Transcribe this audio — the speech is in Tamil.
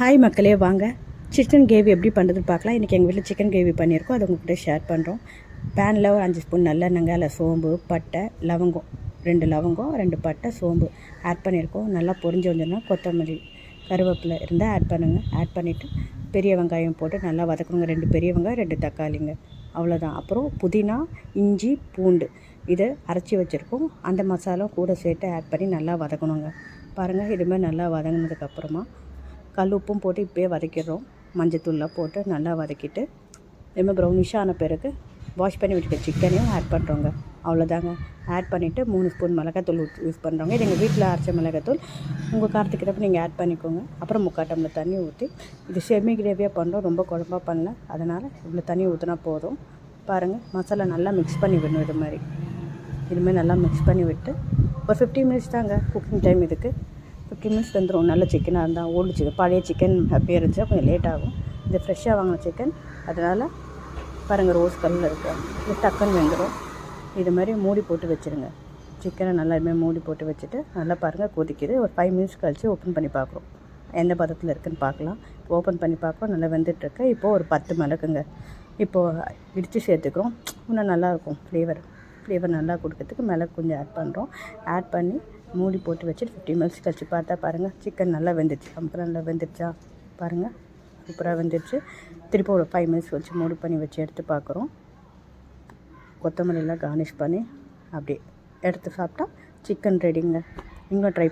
ஹாய் மக்களே வாங்க. சிக்கன் கிரேவி எப்படி பண்ணுறதுன்னு பார்க்கலாம். இன்றைக்கி எங்கள் வீட்டில் சிக்கன் கிரேவி பண்ணியிருக்கோம். அதை உங்கள்கிட்ட ஷேர் பண்ணுறோம் பேனில் ஒரு அஞ்சு ஸ்பூன் நல்லெண்ணெங்க அதில் சோம்பு பட்டை லவங்கம். ரெண்டு லவங்கம் ரெண்டு பட்டை சோம்பு. ஆட் பண்ணியிருக்கோம். நல்லா பொரிஞ்சு வந்துடணும் கொத்தமல்லி கருவேப்பிலை இருந்தால் ஆட் பண்ணுங்கள் ஆட் பண்ணிவிட்டு பெரிய வெங்காயம் போட்டு நல்லா வதக்கணுங்க. ரெண்டு பெரிய வெங்காயம் ரெண்டு தக்காளிங்க. அவ்வளோதான் அப்புறம் புதினா இஞ்சி பூண்டு இதை அரைச்சி வச்சுருக்கோம். அந்த மசாலா கூட சேர்த்து ஆட் பண்ணி நல்லா வதக்கணுங்க. பாருங்கள் இதுமாதிரி நல்லா வதங்கினதுக்கப்புறமா கல் உப்பும் போட்டு இப்போயே வதக்கிடுறோம். மஞ்சத்தூள்லாம் போட்டு நல்லா வதக்கிட்டு இதுமாதிரி ப்ரௌனிஷாக ஆன பிறகு வாஷ் பண்ணி விட்டுக்க சிக்கனையும் ஆட் பண்ணுறோங்க அவ்வளோதாங்க. ஆட் பண்ணிவிட்டு மூணு ஸ்பூன் மிளகாத்தூள் யூஸ் பண்ணுறோங்க இது எங்கள் வீட்டில் அரைச்ச மிளகாத்தூள். உங்கள் காரத்துக்கிறப்ப நீங்கள் ஆட் பண்ணிக்கோங்க. அப்புறம் முக்கால் டம்ளர் தண்ணி ஊற்றி இது செமி கிரேவியாக பண்ணுறோம் ரொம்ப குழம்பாக பண்ணல. அதனால் இவ்வளோ தண்ணி ஊற்றினா போதும். பாருங்கள் மசாலா நல்லா மிக்ஸ் பண்ணி விடணும் இது மாதிரி. இதுமாதிரி நல்லா மிக்ஸ் பண்ணி விட்டு ஒரு ஃபிஃப்டீன் மினிட்ஸ் தாங்க குக்கிங் டைம் இதுக்கு. ஃபிஃப்டி மினிட்ஸ் வந்துடும் நல்ல சிக்கனாக இருந்தால் ஓல்டு சிக்கன் பழைய சிக்கன் அப்படியே இருந்துச்சா கொஞ்சம் லேட் ஆகும். இது ஃப்ரெஷ்ஷாக வாங்கின சிக்கன். அதனால் பாருங்கள் ரோஸ் கல்லில் இருக்குது இது டக்குன்னு வெந்துடும் இது மாதிரி மூடி போட்டு வச்சுருங்க. சிக்கனை நல்லா மூடி போட்டு வச்சுட்டு நல்லா பாருங்கள் கொதிக்குது. ஒரு ஃபைவ் மினிட்ஸ் கழித்து ஓப்பன் பண்ணி பார்க்குறோம். எந்த பதத்தில் இருக்குதுன்னு பார்க்கலாம். ஓப்பன் பண்ணி பார்க்குறோம் நல்லா வெந்துட்டுருக்கு. இப்போது ஒரு பத்து மிளகுங்க. இப்போது இடித்து சேர்த்துக்கிறோம். இன்னும் நல்லாயிருக்கும் ஃப்ளேவர் ஃப்ளேவர் நல்லா கொடுக்கறதுக்கு மிளகு கொஞ்சம் ஆட் பண்ணுறோம் ஆட் பண்ணி மூடி போட்டு வச்சுட்டு ஃபிஃப்டி மினிட்ஸ் கழிச்சு பார்த்தா பாருங்கள் சிக்கன் நல்லா வெந்துடுச்சு. அப்புறம் நல்லா வெந்துடுச்சா பாருங்கள் சூப்பராக வெந்துருச்சு திருப்பி ஒரு ஃபைவ் மினிட்ஸ் வச்சு மூடி பண்ணி வச்சு எடுத்து பார்க்குறோம். கொத்தமல்லிலாம் கார்னிஷ் பண்ணி அப்படியே எடுத்து சாப்பிட்டா சிக்கன் ரெடிங்க நீங்களும் ட்ரை